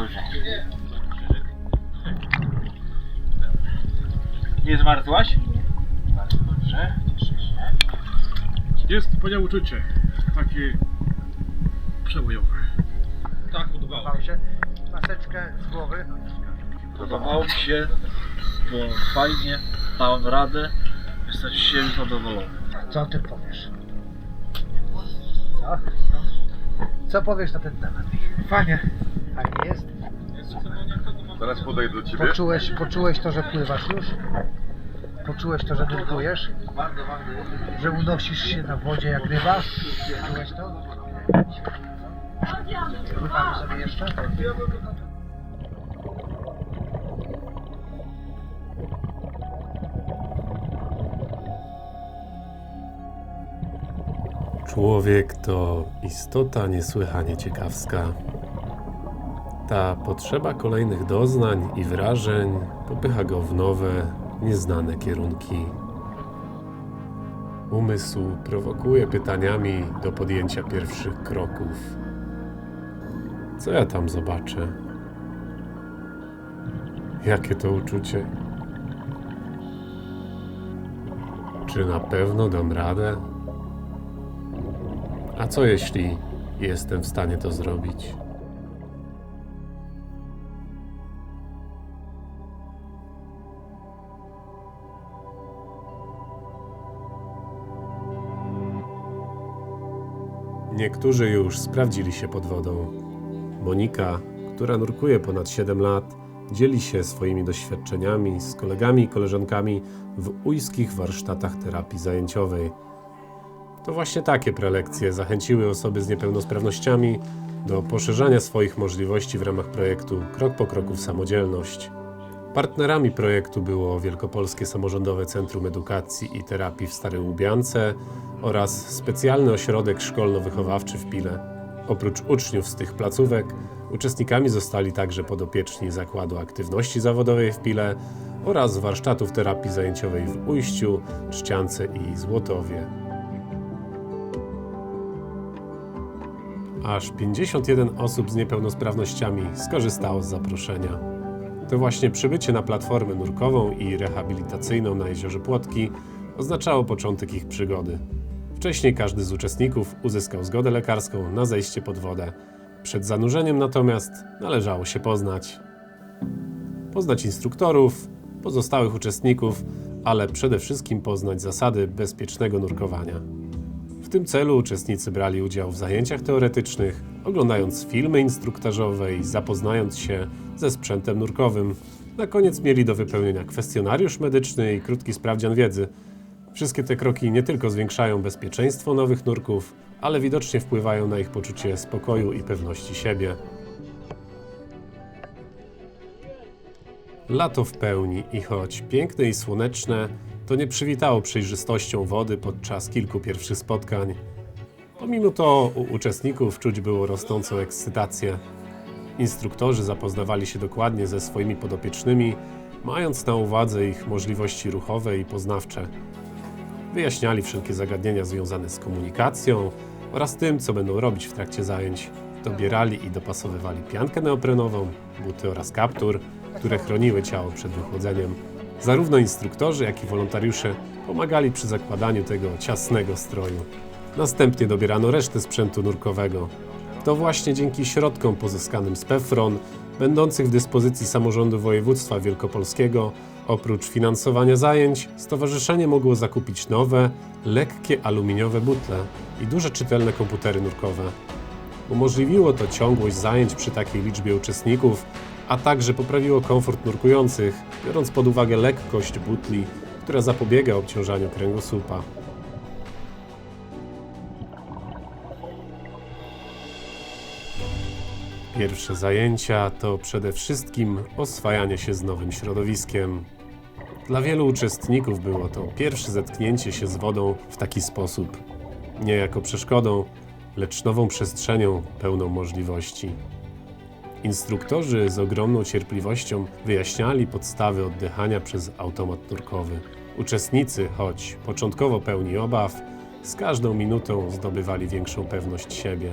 Dobrze. Nie zmarzłaś? Bardzo dobrze, cieszę się. Jest uczucie. Takie przebojowe. Tak, udawało się. Maseczkę z głowy. Podobało mi się, było fajnie, dałem radę. Jestem się zadowolony. Co ty powiesz? Co? Co powiesz na ten temat? Fajnie. Fajnie jest. Teraz podaj do ciebie. Poczułeś, poczułeś to, że pływasz już? Poczułeś to, że nurkujesz? Że unosisz się na wodzie jak ryba? Poczułeś to? Pływamy sobie jeszcze? Człowiek to istota niesłychanie ciekawska. Ta potrzeba kolejnych doznań i wrażeń popycha go w nowe, nieznane kierunki. Umysł prowokuje pytaniami do podjęcia pierwszych kroków. Co ja tam zobaczę? Jakie to uczucie? Czy na pewno dam radę? A co jeśli jestem w stanie to zrobić? Niektórzy już sprawdzili się pod wodą. Monika, która nurkuje ponad 7 lat, dzieli się swoimi doświadczeniami z kolegami i koleżankami w ujskich warsztatach terapii zajęciowej. To właśnie takie prelekcje zachęciły osoby z niepełnosprawnościami do poszerzania swoich możliwości w ramach projektu Krok po kroku w samodzielność. Partnerami projektu było Wielkopolskie Samorządowe Centrum Edukacji i Terapii w Starej Łubiance oraz specjalny ośrodek szkolno-wychowawczy w Pile. Oprócz uczniów z tych placówek, uczestnikami zostali także podopieczni Zakładu Aktywności Zawodowej w Pile oraz warsztatów terapii zajęciowej w Ujściu, Trzciance i Złotowie. Aż 51 osób z niepełnosprawnościami skorzystało z zaproszenia. To właśnie przybycie na platformę nurkową i rehabilitacyjną na jeziorze Płotki oznaczało początek ich przygody. Wcześniej każdy z uczestników uzyskał zgodę lekarską na zejście pod wodę. Przed zanurzeniem natomiast należało się poznać. Poznać instruktorów, pozostałych uczestników, ale przede wszystkim poznać zasady bezpiecznego nurkowania. Tym celu uczestnicy brali udział w zajęciach teoretycznych, oglądając filmy instruktażowe i zapoznając się ze sprzętem nurkowym. Na koniec mieli do wypełnienia kwestionariusz medyczny i krótki sprawdzian wiedzy. Wszystkie te kroki nie tylko zwiększają bezpieczeństwo nowych nurków, ale widocznie wpływają na ich poczucie spokoju i pewności siebie. Lato w pełni i choć piękne i słoneczne, to nie przywitało przejrzystością wody podczas kilku pierwszych spotkań. Pomimo to u uczestników czuć było rosnącą ekscytację. Instruktorzy zapoznawali się dokładnie ze swoimi podopiecznymi, mając na uwadze ich możliwości ruchowe i poznawcze. Wyjaśniali wszelkie zagadnienia związane z komunikacją oraz tym, co będą robić w trakcie zajęć. Dobierali i dopasowywali piankę neoprenową, buty oraz kaptur, które chroniły ciało przed wychłodzeniem. Zarówno instruktorzy, jak i wolontariusze pomagali przy zakładaniu tego ciasnego stroju. Następnie dobierano resztę sprzętu nurkowego. To właśnie dzięki środkom pozyskanym z PEFRON, będących w dyspozycji samorządu województwa wielkopolskiego, oprócz finansowania zajęć, stowarzyszenie mogło zakupić nowe, lekkie aluminiowe butle i duże czytelne komputery nurkowe. Umożliwiło to ciągłość zajęć przy takiej liczbie uczestników, a także poprawiło komfort nurkujących, biorąc pod uwagę lekkość butli, która zapobiega obciążaniu kręgosłupa. Pierwsze zajęcia to przede wszystkim oswajanie się z nowym środowiskiem. Dla wielu uczestników było to pierwsze zetknięcie się z wodą w taki sposób. Nie jako przeszkodą, lecz nową przestrzenią pełną możliwości. Instruktorzy z ogromną cierpliwością wyjaśniali podstawy oddychania przez automat nurkowy. Uczestnicy, choć początkowo pełni obaw, z każdą minutą zdobywali większą pewność siebie.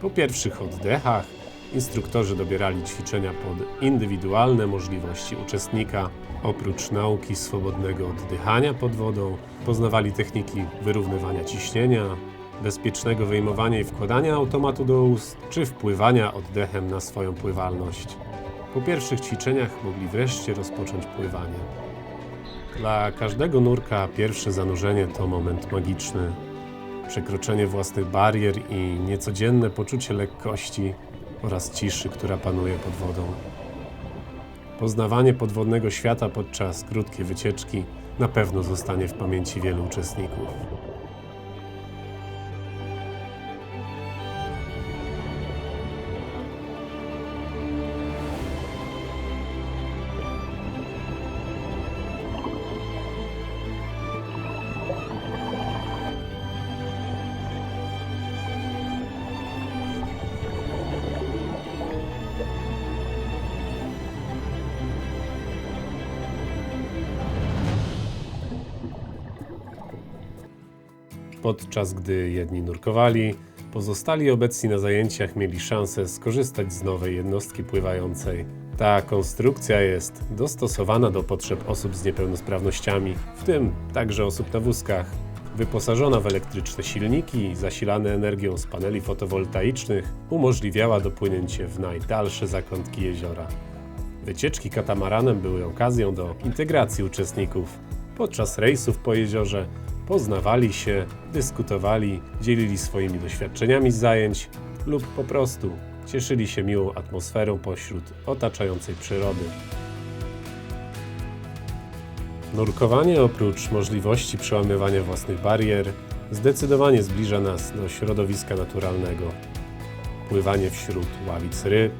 Po pierwszych oddechach Instruktorzy dobierali ćwiczenia pod indywidualne możliwości uczestnika. Oprócz nauki swobodnego oddychania pod wodą, poznawali techniki wyrównywania ciśnienia, bezpiecznego wyjmowania i wkładania automatu do ust, czy wpływania oddechem na swoją pływalność. Po pierwszych ćwiczeniach mogli wreszcie rozpocząć pływanie. Dla każdego nurka pierwsze zanurzenie to moment magiczny. Przekroczenie własnych barier i niecodzienne poczucie lekkości oraz ciszy, która panuje pod wodą. Poznawanie podwodnego świata podczas krótkiej wycieczki na pewno zostanie w pamięci wielu uczestników. Podczas gdy jedni nurkowali, pozostali obecni na zajęciach mieli szansę skorzystać z nowej jednostki pływającej. Ta konstrukcja jest dostosowana do potrzeb osób z niepełnosprawnościami, w tym także osób na wózkach. Wyposażona w elektryczne silniki zasilane energią z paneli fotowoltaicznych, umożliwiała dopłynięcie w najdalsze zakątki jeziora. Wycieczki katamaranem były okazją do integracji uczestników. Podczas rejsów po jeziorze poznawali się, dyskutowali, dzielili swoimi doświadczeniami z zajęć lub po prostu cieszyli się miłą atmosferą pośród otaczającej przyrody. Nurkowanie oprócz możliwości przełamywania własnych barier zdecydowanie zbliża nas do środowiska naturalnego. Pływanie wśród ławic ryb,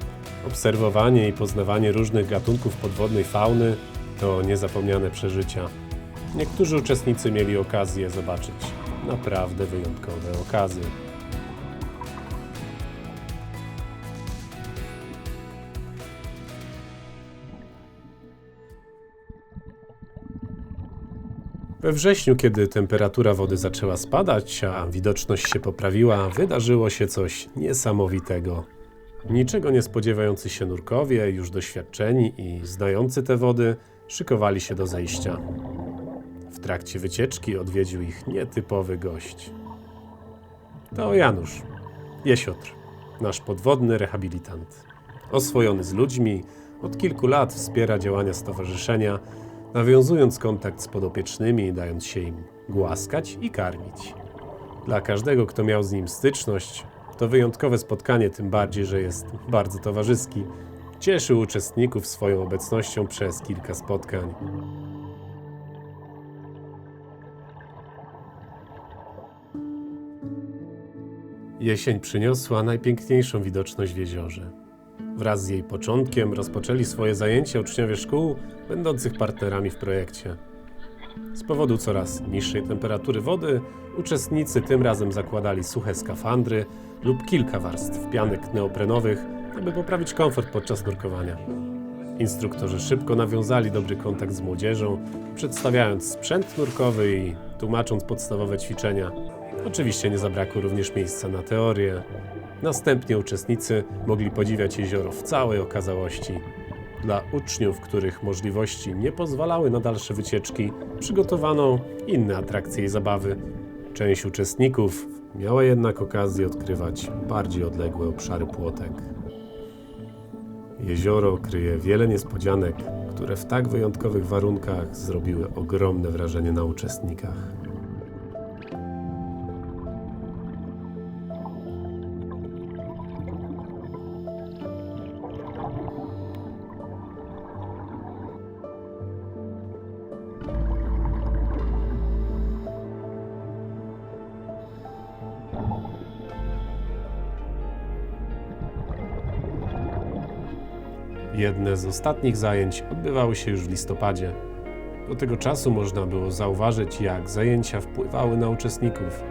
obserwowanie i poznawanie różnych gatunków podwodnej fauny to niezapomniane przeżycia. Niektórzy uczestnicy mieli okazję zobaczyć naprawdę wyjątkowe okazy. We wrześniu, kiedy temperatura wody zaczęła spadać, a widoczność się poprawiła, wydarzyło się coś niesamowitego. Niczego nie spodziewający się nurkowie, już doświadczeni i znający te wody, szykowali się do zejścia. Trakcie wycieczki odwiedził ich nietypowy gość. To Janusz, jesiotr, nasz podwodny rehabilitant. Oswojony z ludźmi, od kilku lat wspiera działania stowarzyszenia, nawiązując kontakt z podopiecznymi, dając się im głaskać i karmić. Dla każdego, kto miał z nim styczność, to wyjątkowe spotkanie, tym bardziej, że jest bardzo towarzyski. Cieszył uczestników swoją obecnością przez kilka spotkań. Jesień przyniosła najpiękniejszą widoczność w jeziorze. Wraz z jej początkiem rozpoczęli swoje zajęcia uczniowie szkół, będących partnerami w projekcie. Z powodu coraz niższej temperatury wody, uczestnicy tym razem zakładali suche skafandry lub kilka warstw pianek neoprenowych, aby poprawić komfort podczas nurkowania. Instruktorzy szybko nawiązali dobry kontakt z młodzieżą, przedstawiając sprzęt nurkowy i tłumacząc podstawowe ćwiczenia. Oczywiście nie zabrakło również miejsca na teorię. Następnie uczestnicy mogli podziwiać jezioro w całej okazałości. Dla uczniów, których możliwości nie pozwalały na dalsze wycieczki, przygotowano inne atrakcje i zabawy. Część uczestników miała jednak okazję odkrywać bardziej odległe obszary płotek. Jezioro kryje wiele niespodzianek, które w tak wyjątkowych warunkach zrobiły ogromne wrażenie na uczestnikach. Jedne z ostatnich zajęć odbywały się już w listopadzie. Do tego czasu można było zauważyć, jak zajęcia wpływały na uczestników.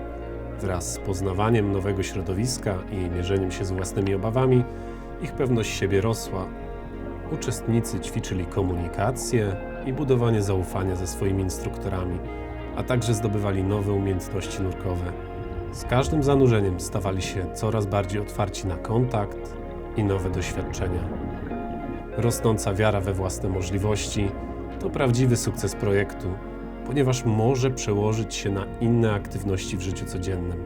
Wraz z poznawaniem nowego środowiska i mierzeniem się z własnymi obawami, ich pewność siebie rosła. Uczestnicy ćwiczyli komunikację i budowanie zaufania ze swoimi instruktorami, a także zdobywali nowe umiejętności nurkowe. Z każdym zanurzeniem stawali się coraz bardziej otwarci na kontakt, i nowe doświadczenia. Rosnąca wiara we własne możliwości to prawdziwy sukces projektu, ponieważ może przełożyć się na inne aktywności w życiu codziennym.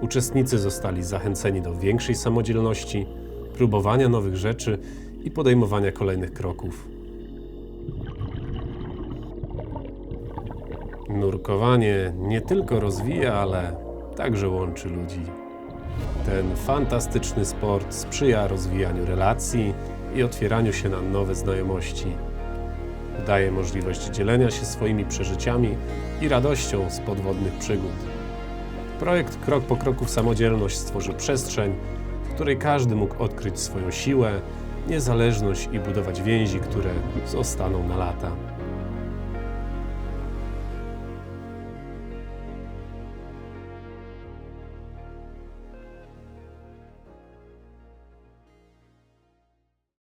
Uczestnicy zostali zachęceni do większej samodzielności, próbowania nowych rzeczy i podejmowania kolejnych kroków. Nurkowanie nie tylko rozwija, ale także łączy ludzi. Ten fantastyczny sport sprzyja rozwijaniu relacji i otwieraniu się na nowe znajomości. Daje możliwość dzielenia się swoimi przeżyciami i radością z podwodnych przygód. Projekt Krok po kroku w samodzielność stworzył przestrzeń, w której każdy mógł odkryć swoją siłę, niezależność i budować więzi, które zostaną na lata.